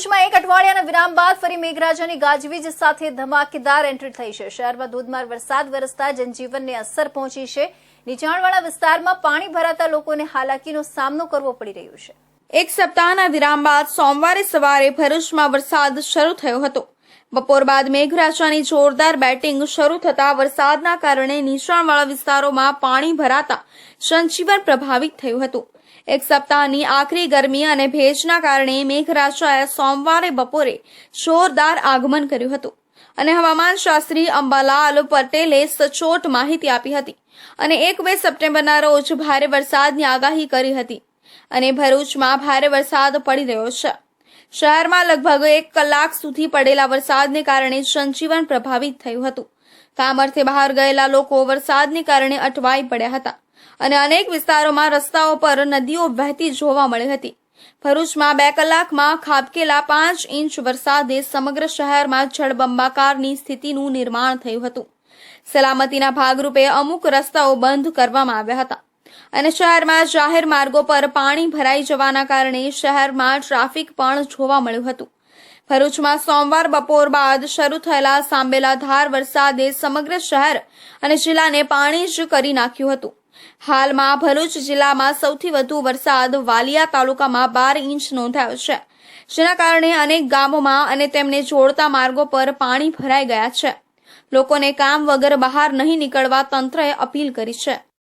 ભરૂચમાં એક અઠવાડિયાના વિરામ બાદ ફરી મેઘરાજાની ગાજવીજ સાથે ધમાકેદાર એન્ટ્રી થઈ છે. શહેરમાં ધોધમાર વરસાદ વરસતા જનજીવનને અસર પહોંચી છે. નીચાણવાળા વિસ્તારમાં પાણી ભરાતા લોકોને હાલાકીનો સામનો કરવો પડી રહ્યો છે. એક સપ્તાહના વિરામ બાદ સોમવારે સવારે ભરૂચમાં વરસાદ શરૂ થયો હતો. બપોર બાદ મેઘરાજાની જોરદાર બેટિંગ શરૂ થતા વરસાદના કારણે નીચાણવાળા વિસ્તારોમાં પાણી ભરાતા જનજીવન પ્રભાવિત થયું હતું. એક સપ્તાહની આખરી ગરમી અને ભેજના કારણે મેઘરાજાએ સોમવારે બપોરે જોરદાર આગમન કર્યું હતું. અને હવામાન શાસ્ત્રી અંબાલાલ પટેલે સચોટ માહિતી આપી હતી અને એક બે સપ્ટેમ્બરના રોજ ભારે વરસાદની આગાહી કરી હતી અને ભરૂચમાં ભારે વરસાદ પડી રહ્યો છે. શહેરમાં લગભગ એક કલાક સુધી પડેલા વરસાદને કારણે જનજીવન પ્રભાવિત થયું હતું. કામ બહાર ગયેલા લોકો વરસાદને કારણે અટવાઈ પડ્યા હતા. અને અનેક વિસ્તારોમાં રસ્તાઓ પર નદીઓ વહેતી જોવા મળી હતી. ભરૂચમાં બે કલાકમાં ખાબકેલા પાંચ ઇંચ વરસાદે સમગ્ર શહેરમાં જળબંબાકારની સ્થિતિનું નિર્માણ થયું હતું. સલામતીના ભાગરૂપે અમુક રસ્તાઓ બંધ કરવામાં આવ્યા હતા. અને શહેરમાં જાહેર માર્ગો પર પાણી ભરાઈ જવાના કારણે શહેરમાં ટ્રાફિક પણ જોવા મળ્યું હતું. ભરૂચમાં સોમવાર બપોર બાદ શરૂ થયેલા સાંબેલા ધાર વરસાદે સમગ્ર શહેર અને જિલ્લાને પાણી જ કરી નાખ્યું હતું. હાલમાં ભરૂચ જિલ્લામાં સૌથી વધુ વરસાદ વાલિયા તાલુકામાં બાર ઇંચ નોંધાયો છે. જેના કારણે અનેક ગામોમાં અને તેમને જોડતા માર્ગો પર પાણી ભરાઈ ગયા છે. લોકોને કામ વગર બહાર નહીં નીકળવા તંત્રએ અપીલ કરી છે.